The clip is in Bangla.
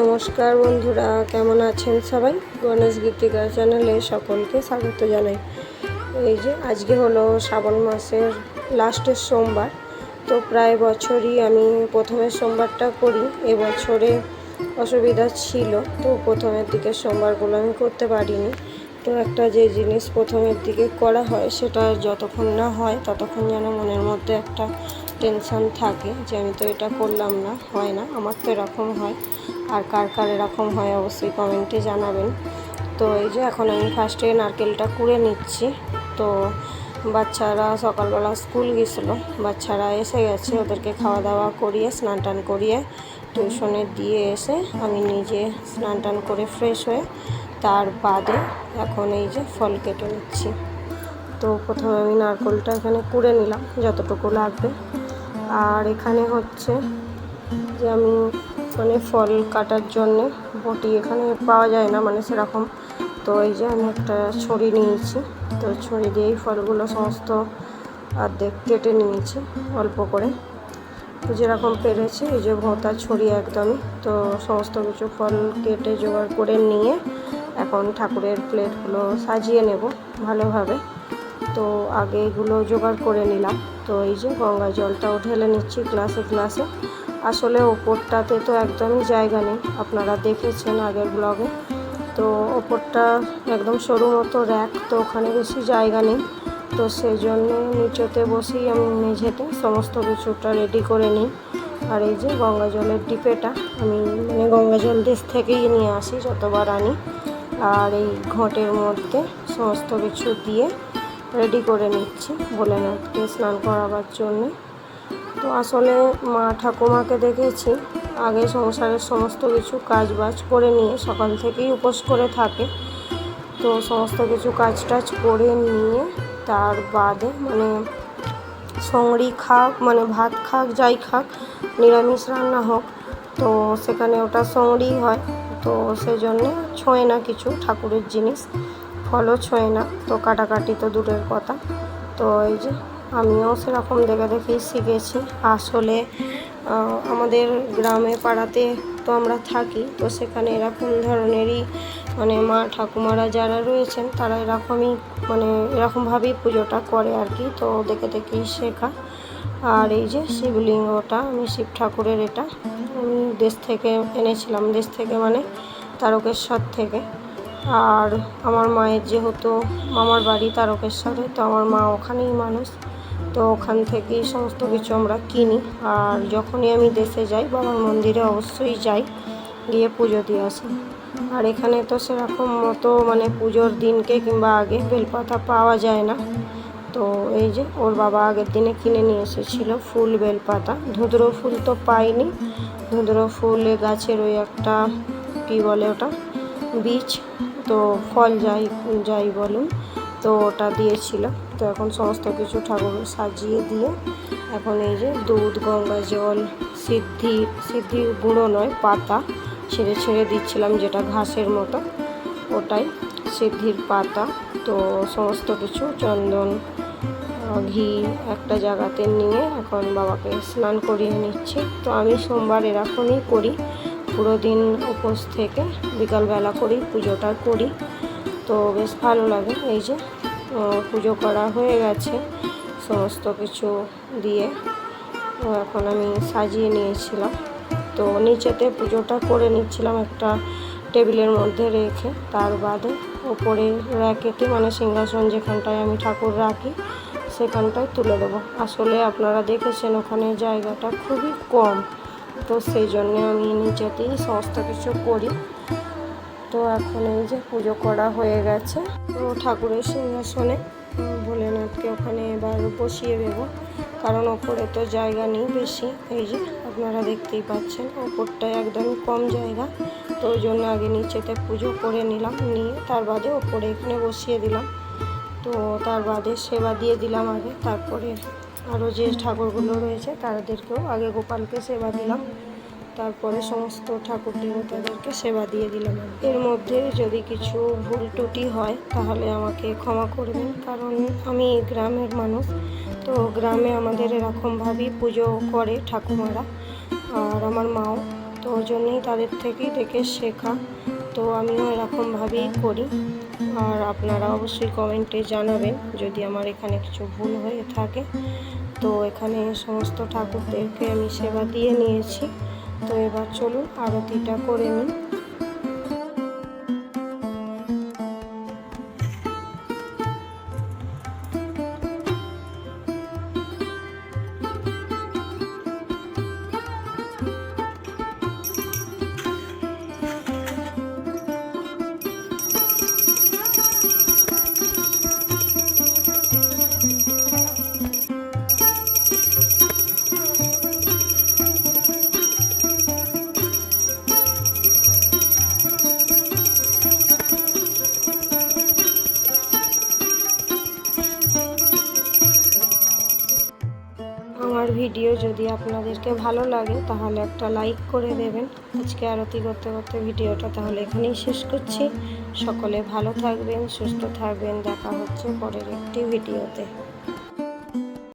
নমস্কার বন্ধুরা, কেমন আছেন সবাই? গণেশ গীতিকা চ্যানেলে সকলকে স্বাগত জানাই। এই যে আজকে হলো শ্রাবণ মাসের লাস্টের সোমবার, তো প্রায় বছরই আমি প্রথমের সোমবারটা করি। এবছরে অসুবিধা ছিল, তো প্রথমের দিকে সোমবারগুলো আমি করতে পারিনি। তো একটা যে জিনিস প্রথমের দিকে করা হয়, সেটা যতক্ষণ না হয়, ততক্ষণ যেন মনের মধ্যে একটা টেনশন থাকে যে আমি তো এটা করলাম না, হয় না, আমার তো এরকম হয়। আর কার কার এরকম হয় অবশ্যই কমেন্টে জানাবেন। তো এই যে এখন আমি ফার্স্টে নারকেলটা কুড়ে নিচ্ছি। তো বাচ্চারা সকালবেলা স্কুল গেছিল। বাচ্চারা এসে গেছে, ওদেরকে খাওয়া দাওয়া করিয়ে স্নান টান করিয়ে, টিউশনে দিয়ে এসে আমি নিজে স্নান টান করে ফ্রেশ হয়ে তার বাদে এখন এই যে ফল কেটে নিচ্ছি। তো প্রথমে আমি নারকোলটা এখানে কুড়ে নিলাম, যতটুকু লাগবে। আর এখানে হচ্ছে যে আমি মানে ফল কাটার জন্যে বটি এখানে পাওয়া যায় না মানে সেরকম। তো এই যে আমি একটা ছড়ি নিয়েছি। তো ছড়ি দিয়েই ফলগুলো সমস্ত অর্ধেক কেটে নিয়েছি অল্প করে। তো যেরকম পেরেছি, এই যে ভোঁতা ছড়ি একদমই। তো সমস্ত কিছু ফল কেটে জোগাড় করে নিয়ে এখন ঠাকুরের প্লেটগুলো সাজিয়ে নেব ভালোভাবে। তো আগে এগুলো জোগাড় করে নিলাম। তো এই যে গঙ্গা জলটাও ঢেলে নিচ্ছি গ্লাসে গ্লাসে আসলে ওপরটাতে তো একদমই জায়গা নেই। আপনারা দেখেছেন আগের ব্লগে তো ওপরটা একদম সরু মতো র্যাক তো ওখানে বেশি জায়গা নেই। তো সেই জন্যে নিচেতে বসেই আমি মেঝেতে সমস্ত কিছুটা রেডি করে নিই। আর এই যে গঙ্গা জলের ডিপেটা, আমি মানে গঙ্গা জল দেশ থেকেই নিয়ে আসি যতবার আনি। আর এই ঘটের মধ্যে সমস্ত কিছু দিয়ে রেডি করে নিচ্ছি। বলে ভোলেনাথকে স্নান করাবার জন্যে। তো আসলে মা ঠাকুমাকে দেখেছি। আগে সংসারের সমস্ত কিছু কাজ বাজ করে নিয়ে সকাল থেকেই উপোস করে থাকে। তো সমস্ত কিছু কাজ টাজ করে নিয়ে তার বাদে মানে সঙ্গড়ি খাক মানে ভাত খাক, যাই খাক, নিরামিষ রান্না হোক, তো সেখানে ওটা সঙ্গড়ি হয়। তো সেই জন্যে ছোঁয় না কিছু ঠাকুরের জিনিস, ফলও ছোঁয় না। তো কাটাকাটি তো দূরের কথা। তো এই যে আমিও সেরকম দেখে দেখেই শিখেছি। আসলে আমাদের গ্রামে পাড়াতে তো আমরা থাকি, তো সেখানে এরকম ধরনেরই মানে মা ঠাকুমারা যারা রয়েছেন, তারা এরকমই মানে এরকমভাবেই পুজোটা করে আর কি, তো দেখে দেখেই শেখা। আর এই যে শিবলিঙ্গটা, আমি শিব ঠাকুরের এটা দেশ থেকে এনেছিলাম, দেশ থেকে মানে তারকেশ্বর থেকে। আর আমার মায়ের যেহেতু মামার বাড়ি তারকেশ্বরে তো আমার মা ওখানেই মানুষ। তো ওখান থেকেই সমস্ত কিছু আমরা কিনি। আর যখনই আমি দেশে যাই, বাবার মন্দিরে অবশ্যই যাই, গিয়ে পুজো দিয়ে আসি। আর এখানে তো সেরকম মতো মানে পুজোর দিনকে কিংবা আগে বেলপাতা পাওয়া যায় না। তো এই যে ওর বাবা আগের দিনে কিনে নিয়ে এসেছিল ফুল বেলপাতা। ধুঁধরো ফুল তো পাইনি। ধুঁধরো ফুলে গাছের ওই একটা কী বলে ওটা? বীজ। তো ফল যাই যাই বলুন, তো ওটা দিয়েছিল তো এখন সমস্ত কিছু ঠাকুর সাজিয়ে দিয়ে এখন এই যে দুধ, গঙ্গা জল, সিদ্ধি সিদ্ধি গুঁড়ো নয়, পাতা ছেড়ে ছেড়ে দিচ্ছিলাম যেটা ঘাসের মতো, ওটাই সিদ্ধির পাতা। তো সমস্ত কিছু চন্দন ঘি একটা জায়গাতে নিয়ে এখন বাবাকে স্নান করিয়ে নিচ্ছি। তো আমি সোমবার এরকমই করি। পুরো দিন উপোস থেকে বিকালবেলা করি, পুজোটা করি। তো বেশ ভালো লাগে এই যে পুজো করা হয়ে গেছে সমস্ত কিছু দিয়ে। এখন আমি সাজিয়ে নিয়েছিলাম। তো নিচেতে পুজোটা করে নিচ্ছিলাম একটা টেবিলের মধ্যে রেখে। তার বাদে ওপরে র্যাকেতে মানে সিংহাসন যেখানটায় আমি ঠাকুর রাখি, সেখানটায় তুলে দেবো। আসলে আপনারা দেখেছেন ওখানে জায়গাটা খুবই কম। তো সেই জন্যে আমি নিচেতেই সমস্ত কিছু করি। তো এখন এই যে পুজো করা হয়ে গেছে। তো ঠাকুরের সিংহাসনে ভোলেনাথকে ওখানে এবার বসিয়ে দেব। কারণ ওপরে তো জায়গা নেই বেশি। এই যে আপনারা দেখতেই পাচ্ছেন ওপরটায় একদমই কম জায়গা। তো ওই জন্য আগে নিচেতে পুজো করে নিলাম, নিয়ে তার বাদে ওপরে এখানে বসিয়ে দিলাম। তো তার বাদে সেবা দিয়ে দিলাম আগে, তারপরে আরও যে ঠাকুরগুলো রয়েছে তাদেরকেও আগে গোপালকে সেবা দিলাম। তারপরে সমস্ত ঠাকুর দেবতাদেরকে সেবা দিয়ে দিলাম। এর মধ্যে যদি কিছু ভুল টুটি হয়, তাহলে আমাকে ক্ষমা করবেন, কারণ আমি গ্রামের মানুষ। তো গ্রামে আমাদের এরকমভাবেই পুজো করে ঠাকুমারা আর আমার মাও। তো ওই জন্যই তাদের থেকেই দেখে শেখা। তো আমিও এরকমভাবেই করি। আর আপনারা অবশ্যই কমেন্টে জানাবেন যদি আমার এখানে কিছু ভুল হয়ে থাকে। তো এখানে সমস্ত ঠাকুরদেরকে আমি সেবা দিয়ে নিয়েছি। তো এবার চলুন আরতিটা করে নিই। যদি আপনাদেরকে ভালো লাগে, তাহলে একটা লাইক করে দেবেন। আজকে আরতি করতে করতে ভিডিওটা তাহলে এখানেই শেষ করছি। সকলে ভালো থাকবেন, সুস্থ থাকবেন। দেখা হচ্ছে পরের একটি ভিডিওতে।